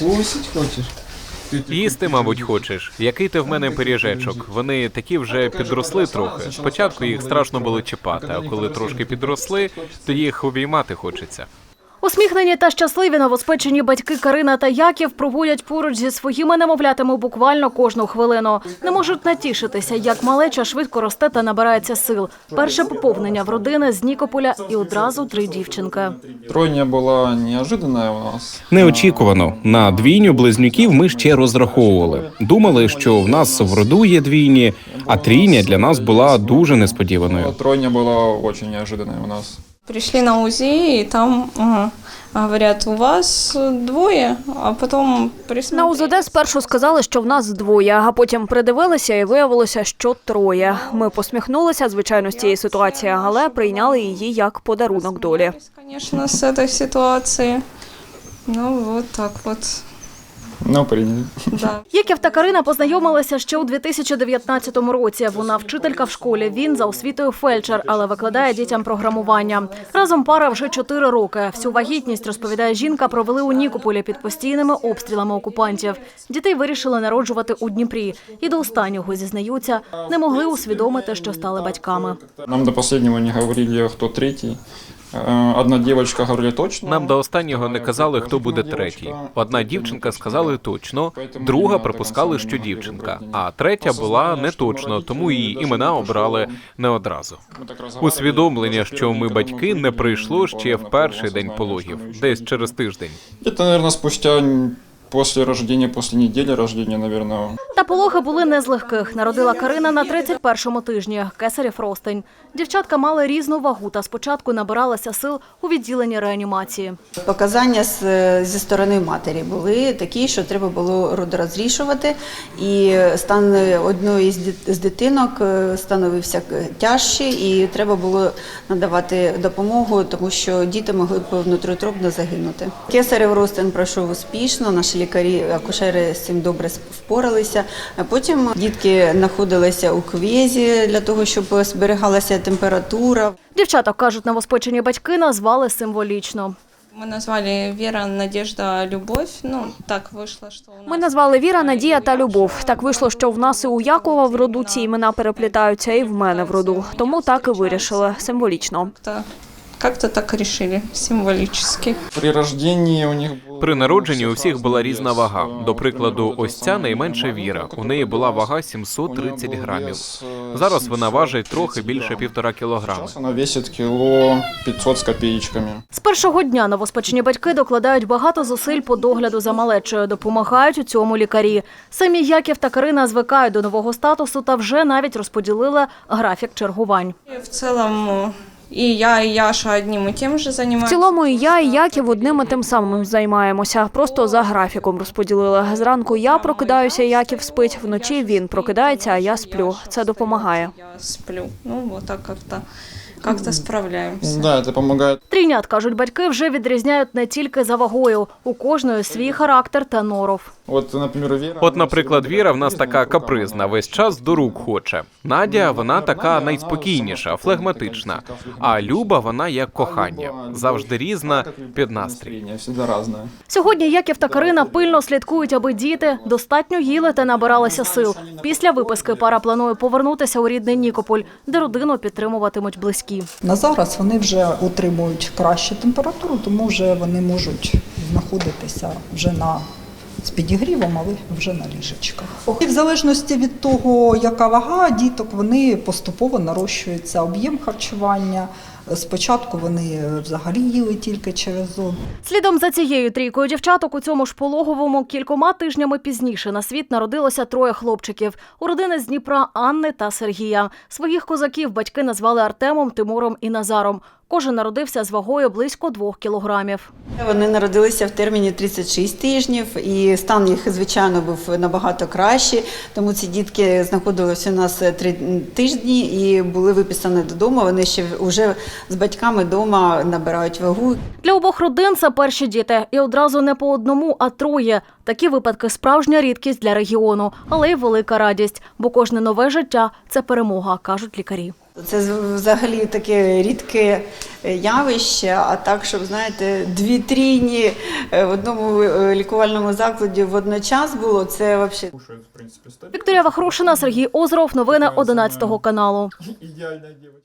Кусить хочеш? Їсти, мабуть, хочеш. Який ти в мене пиріжечок? Вони такі вже підросли трохи. Спочатку їх страшно було чіпати, а коли трошки підросли, то їх обіймати хочеться. Усміхнені та щасливі новоспечені батьки Карина та Яків проводять поруч зі своїми немовлятами буквально кожну хвилину. Не можуть натішитися, як малеча швидко росте та набирається сил. Перше поповнення в родини з Нікополя і одразу три дівчинки. Тройня була неожиданная у нас. Неочікувано на двійню близнюків ми ще розраховували. Думали, що в нас в роду є двійні, а трійня для нас була дуже несподіваною. Но Тройня была очень неожиданная у нас. Пришли на УЗИ, и там ага, говорят, у вас двое, а потом На. УЗД спершу сказали, що в нас двоє, а потім придивилися і виявилося, що троє. Ми посміхнулися, звичайно, з цієї ситуації, але прийняли її як подарунок долі. Конечно, с этой ситуации. Ну, вот так вот, Ну, приняли. да. Яків та Карина познайомилися ще у 2019 році. Вона вчителька в школі. Він за освітою фельдшер, але викладає дітям програмування. Разом пара вже чотири роки. Всю вагітність розповідає жінка. Провели у Нікополі під постійними обстрілами окупантів. Дітей вирішили народжувати у Дніпрі. І до останнього зізнаються, не могли усвідомити, що стали батьками. Нам до последнего не говорили, кто третий. Э, Одна дівчинка говорила точно. Нам до останнього не казали, хто буде третій. Одна дівчинка сказали точно, друга припускали, що дівчинка, а третя була не точно, тому її імена обрали не одразу. Усвідомлення, що ми батьки, не прийшло ще в перший день пологів, десь через тиждень. Це, мабуть, спустя м, после рождения, после недели рождения, наверное, Та пологи були не з легких. Народила Карина на 31-му тижні. Кесарів ростень. Дівчатка мали різну вагу та спочатку набиралася сил у відділенні реанімації. Показання зі сторони матері були такі, що треба було родорозрішувати, і стан одної з дитинок е, становився тяжче, і треба було надавати допомогу, тому що діти могли б внутріутробно загинути. Кесарів Ростин пройшов успішно. Наші лікарі, акушери з цим добре впоралися. А потім дітки знаходилися у квєзі для того, щоб зберігалася температура. Дівчаток, кажуть, новоспечені батьки назвали символічно. Мы назвали Вера, Надежда, Любовь. Ну, так вышло, что у нас... Ми назвали Віра, Надія та Любов. Так вийшло, що в нас і у Якова в роду ці імена переплітаються, і в мене в роду. Тому так і вирішили символічно. Как-то, так решили, символически. при рождении у них. При народженні у всіх була різна вага. До прикладу, ось ця найменша віра. У неї була вага 730 грамів. Зараз вона важить трохи більше півтора кілограми. Сейчас она весит кило 500 с копеечками. З першого дня новоспечені батьки докладають багато зусиль по догляду за малечою, допомагають у цьому лікарі. Самі Яків та Карина звикають до нового статусу та вже навіть розподілили графік чергувань. В целом и я, и Яша одним и тем же В цілому і я, і Яків одним і тим самим займаємося. Просто за графіком розподілили. Зранку я прокидаюся, Яків спить, вночі він прокидається, а я сплю. Це допомагає. Я сплю. Ну, вот так как-то как-то справляемся. Да, это помогает. Трійнят, кажуть батьки, вже відрізняють не тільки за вагою. У кожної свій характер та норов. Вера... От, наприклад, Віра в нас така капризна, весь час до рук хоче. Надя, вона така найспокійніша, флегматична. А Люба, вона як кохання, завжди різна під настрій. Сьогодні Яків та Карина пильно слідкують, аби діти достатньо їли та набиралися сил. Після виписки пара планує повернутися у рідний Нікополь, де родину підтримуватимуть близькі. На зараз вони вже утримують кращу температуру, тому вже вони можуть знаходитися вже на з підігрівом, але вже на ліжечках. І в залежності від того, яка вага діток, вони поступово нарощується об'єм харчування. Спочатку вони взагалі їли тільки через зон. Слідом за цією трійкою дівчаток у цьому ж пологовому кількома тижнями пізніше на світ народилося троє хлопчиків. У родини з Дніпра Анни та Сергія. Своїх козаків батьки назвали Артемом, Тимуром і Назаром. Кожен народився з вагою близько двох кілограмів. Вони народилися в терміні 36 тижнів, і стан їх, звичайно, був набагато кращий. Тому ці дітки знаходилися у нас три тижні і були виписані додому. Вони ще вже з батьками вдома набирають вагу. Для обох родин це перші діти, і одразу не по одному, а троє. Такі випадки справжня рідкість для регіону, але й велика радість, бо кожне нове життя це перемога, кажуть лікарі. Це з- взагалі таке рідке е, явище, а так, щоб знаєте, дві трійні е, в одному е, лікувальному закладі водночас було, це взагалі. Вікторія Вахрушина, Сергій Озров, Новини 11 каналу. Ідеальна девочка.